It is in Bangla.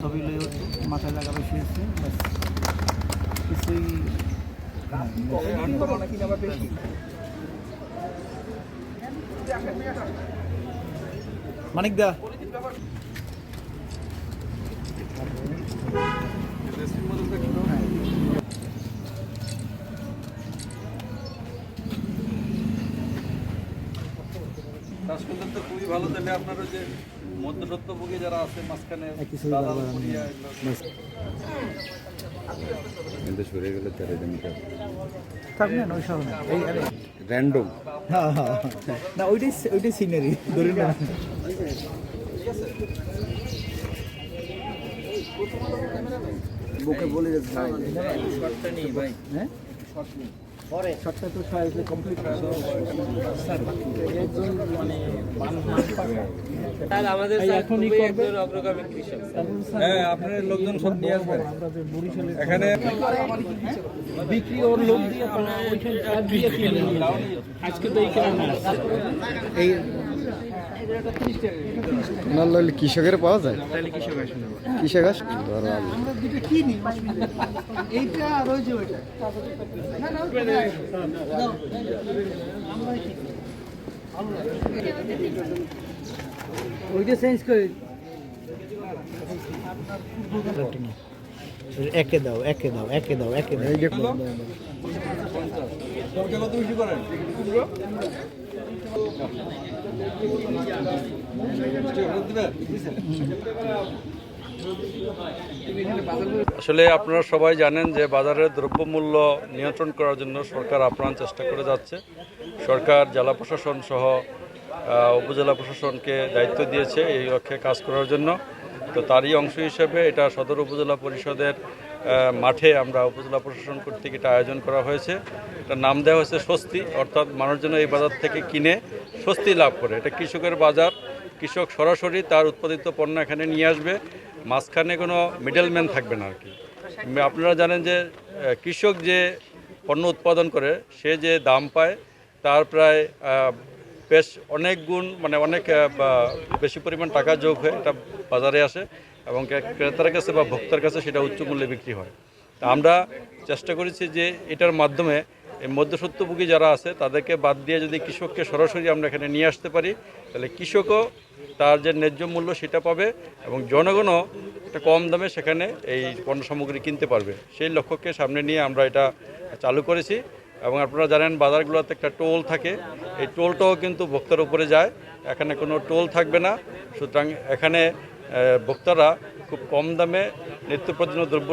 ছবি হচ্ছে মাথায় লাগাবে শুয়েছে কিছুই মানিক দা। শ্বাসকন্দের তো খুবই ভালো। তাহলে আপনারা যে মধ্যসত্ত্বভোগী যারা আছে মাঝখানে কিন্তু সরে গেলে তেরো মিটার থাক ওই সব না। এই আরে র্যান্ডম হ্যাঁ হ্যাঁ হ্যাঁ। না ওইটাই ওইটাই সিনারি ধরে না। বুকে বলে যাচ্ছে। ভাই শর্টটা নেই ভাই। হ্যাঁ? পরে শর্টটা তো সাইজ কমপ্লিট একজন মানে আমাদের এখনই একজন অগ্রগামী কৃষক হ্যাঁ আপনার লোকজন সব নিয়ে আসবেন এখানে বিক্রি ওর লোক দিয়ে ওইখানে। আজকে তো এই আপনার লইলে কৃষকের পাওয়া যায়? কৃষক আস ধরো আগে। আমরা দুটো কিনি এইটা আর ওই যে ওইটা। না না আমরা ওইটা চেঞ্জ করে একে দাও একে দাও একে দাও একে দাও। আসলে আপনারা সবাই জানেন যে বাজারের দ্রব্যমূল্য নিয়ন্ত্রণ করার জন্য সরকার আপ্রাণ চেষ্টা করে যাচ্ছে। সরকার জেলা প্রশাসন সহ উপজেলা প্রশাসনকে দায়িত্ব দিয়েছে এই লক্ষ্যে কাজ করার জন্য। তো তারই অংশ হিসেবে এটা সদর উপজেলা পরিষদের মাঠে আমরা উপজেলা প্রশাসন কর্তৃক এটা আয়োজন করা হয়েছে। এটার নাম দেওয়া হয়েছে স্বস্তি, অর্থাৎ মানুষ যেন এই বাজার থেকে কিনে স্বস্তি লাভ করে। এটা কৃষকের বাজার। কৃষক সরাসরি তার উৎপাদিত পণ্য এখানে নিয়ে আসবে। মাঝখানে কোনো মিডলম্যান থাকবে না আর কি। আপনারা জানেন যে কৃষক যে পণ্য উৎপাদন করে, সে যে দাম পায়, তার প্রায় বেশ অনেক গুণ মানে অনেক বেশি পরিমাণ টাকা যোগ হয়ে এটা বাজারে আসে এবং ক্রেতার কাছে বা ভোক্তার কাছে সেটা উচ্চ মূল্যে বিক্রি হয়। তা আমরা চেষ্টা করেছি যে এটার মাধ্যমে এই মধ্যসত্ত্বভোগী যারা আছে তাদেরকে বাদ দিয়ে যদি কৃষককে সরাসরি আমরা এখানে নিয়ে আসতে পারি, তাহলে কৃষকও তার যে ন্যায্য মূল্য সেটা পাবে এবং জনগণও একটা কম দামে সেখানে এই পণ্য সামগ্রী কিনতে পারবে। সেই লক্ষ্যকে সামনে নিয়ে আমরা এটা চালু করেছি। এবং আপনারা জানেন বাজারগুলোতে একটা টোল থাকে। এই টোলটাও কিন্তু ভোক্তার উপরে যায়। এখানে কোনো টোল থাকবে না। সুতরাং এখানে ভোক্তারা খুব কম দামে নিত্য প্রয়োজনীয় দ্রব্য